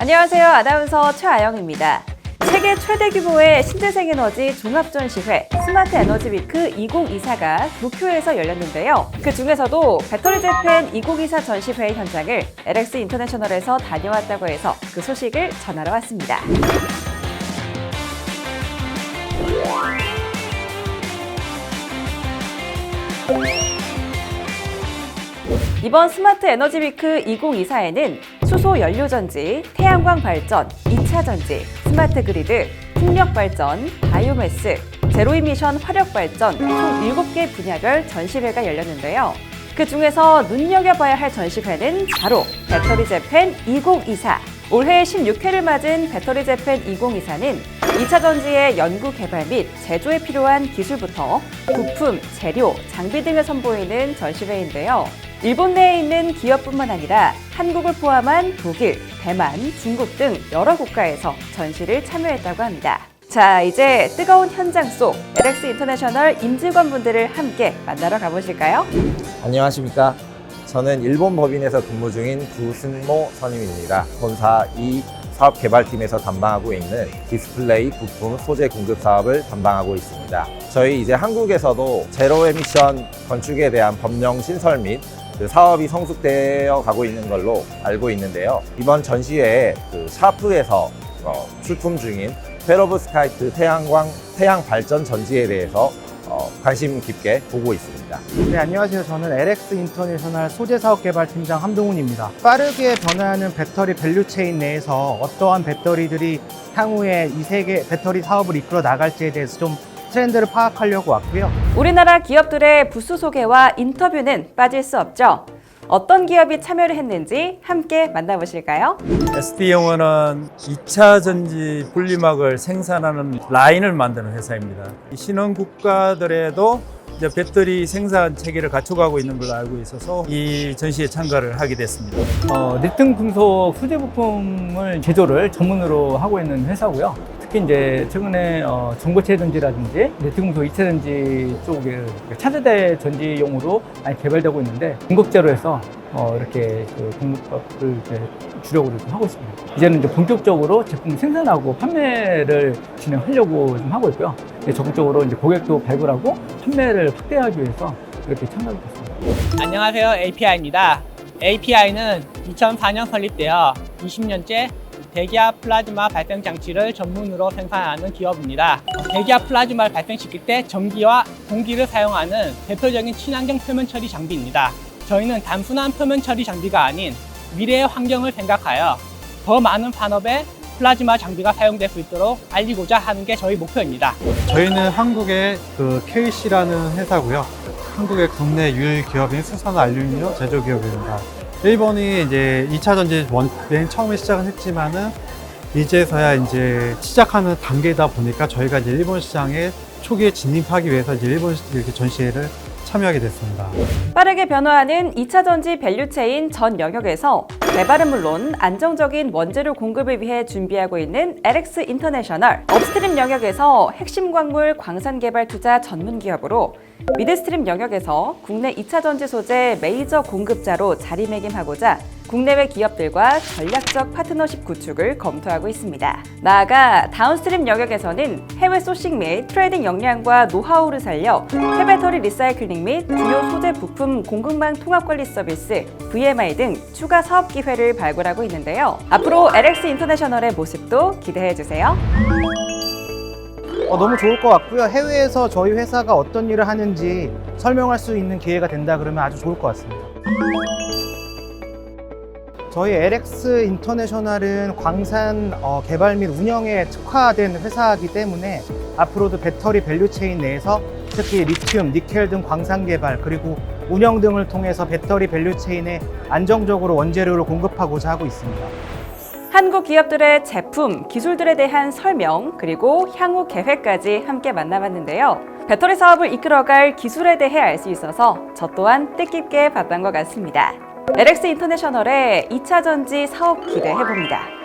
안녕하세요. 아나운서 최아영입니다. 세계 최대 규모의 신재생 에너지 종합 전시회 스마트 에너지 위크 2024가 도쿄에서 열렸는데요. 그 중에서도 배터리 재팬 2024 전시회 현장을 LX 인터내셔널에서 다녀왔다고 해서 그 소식을 전하러 왔습니다. 이번 스마트 에너지 위크 2024에는 수소 연료 전지, 태양광 발전, 2차 전지, 스마트 그리드, 풍력 발전, 바이오매스, 제로 이미션 화력 발전 총 7개 분야별 전시회가 열렸는데요. 그 중에서 눈여겨봐야 할 전시회는 바로 배터리 재팬 2024. 올해 16회를 맞은 배터리 재팬 2024는 2차 전지의 연구 개발 및 제조에 필요한 기술부터 부품, 재료, 장비 등을 선보이는 전시회인데요. 일본 내에 있는 기업뿐만 아니라 한국을 포함한 독일, 대만, 중국 등 여러 국가에서 전시를 참여했다고 합니다. 자, 이제 뜨거운 현장 속 LX 인터내셔널 임직원 분들을 함께 만나러 가보실까요? 안녕하십니까. 저는 일본 법인에서 근무 중인 구승모 선임입니다. 본사 이 사업 개발팀에서 담당하고 있는 디스플레이 부품 소재 공급 사업을 담당하고 있습니다. 저희 이제 한국에서도 제로 에미션 건축에 대한 법령 신설 및 그 사업이 성숙되어 가고 있는 걸로 알고 있는데요. 이번 전시회에 그 샤프에서 어, 출품 중인 페로브스카이트 태양광 태양 발전 전지에 대해서 어, 관심 깊게 보고 있습니다. 네, 안녕하세요. 저는 LX 인터내셔널 소재 사업 개발 팀장 함동훈입니다. 빠르게 변화하는 배터리 밸류체인 내에서 어떠한 배터리들이 향후에 이 세계 배터리 사업을 이끌어 나갈지에 대해서 좀 트렌드를 파악하려고 왔고요. 우리나라 기업들의 부스 소개와 인터뷰는 빠질 수 없죠. 어떤 기업이 참여를 했는지 함께 만나보실까요? SD영어는 2차 전지 분리막을 생산하는 라인을 만드는 회사입니다. 이 신흥 국가들에도 이제 배터리 생산 체계를 갖춰가고 있는 걸로 알고 있어서 이 전시에 참가를 하게 됐습니다. 어, 립등 금속 소재 부품을 제조를 전문으로 하고 있는 회사고요. 특히 이제 최근에 어, 전고체 전지라든지 금속 2차 전지 쪽에 차세대 전지용으로 많이 개발되고 있는데 공급제로 해서 어, 이렇게 그 공급을 이제 주력으로 좀 하고 있습니다. 이제는 이제 본격적으로 제품 생산하고 판매를 진행하려고 좀 하고 있고요. 이제 적극적으로 이제 고객도 발굴하고 판매를 확대하기 위해서 이렇게 참가하게 됐습니다. 안녕하세요. API입니다. API는 2004년 설립되어 20년째 대기압 플라즈마 발생 장치를 전문으로 생산하는 기업입니다. 대기압 플라즈마를 발생시킬 때 전기와 공기를 사용하는 대표적인 친환경 표면 처리 장비입니다. 저희는 단순한 표면 처리 장비가 아닌 미래의 환경을 생각하여 더 많은 산업에 플라즈마 장비가 사용될 수 있도록 알리고자 하는 게 저희 목표입니다. 저희는 한국의 그 KC라는 회사고요. 한국의 국내 유일 기업인 수산 알루미늄 제조 기업입니다. 일본이 이제 2차 전지 원, 맨 처음에 시작은 했지만은 이제서야 이제 시작하는 단계다 보니까 저희가 이제 일본 시장에 초기에 진입하기 위해서 이제 일본 이렇게 전시회를 참여하게 됐습니다. 빠르게 변화하는 2차 전지 밸류체인 전 영역에서 개발은 물론 안정적인 원재료 공급을 위해 준비하고 있는 LX 인터내셔널 업스트림 영역에서 핵심 광물 광산 개발 투자 전문 기업으로 미드스트림 영역에서 국내 2차 전지 소재 메이저 공급자로 자리매김하고자 국내외 기업들과 전략적 파트너십 구축을 검토하고 있습니다. 나아가 다운스트림 영역에서는 해외 소싱 및 트레이딩 역량과 노하우를 살려 폐배터리 리사이클링 및 주요 소재 부품 공급망 통합 관리 서비스 VMI 등 추가 사업 기회를 발굴하고 있는데요. 앞으로 LX 인터내셔널의 모습도 기대해 주세요. 어, 너무 좋을 것 같고요. 해외에서 저희 회사가 어떤 일을 하는지 설명할 수 있는 기회가 된다 그러면 아주 좋을 것 같습니다. 저희 LX 인터내셔널은 광산 어, 개발 및 운영에 특화된 회사이기 때문에 앞으로도 배터리 밸류체인 내에서 특히 리튬, 니켈 등 광산 개발 그리고 운영 등을 통해서 배터리 밸류체인에 안정적으로 원재료를 공급하고자 하고 있습니다. 한국 기업들의 제품, 기술들에 대한 설명, 그리고 향후 계획까지 함께 만나봤는데요. 배터리 사업을 이끌어갈 기술에 대해 알 수 있어서 저 또한 뜻깊게 봤던 것 같습니다. LX 인터내셔널의 2차 전지 사업 기대해봅니다.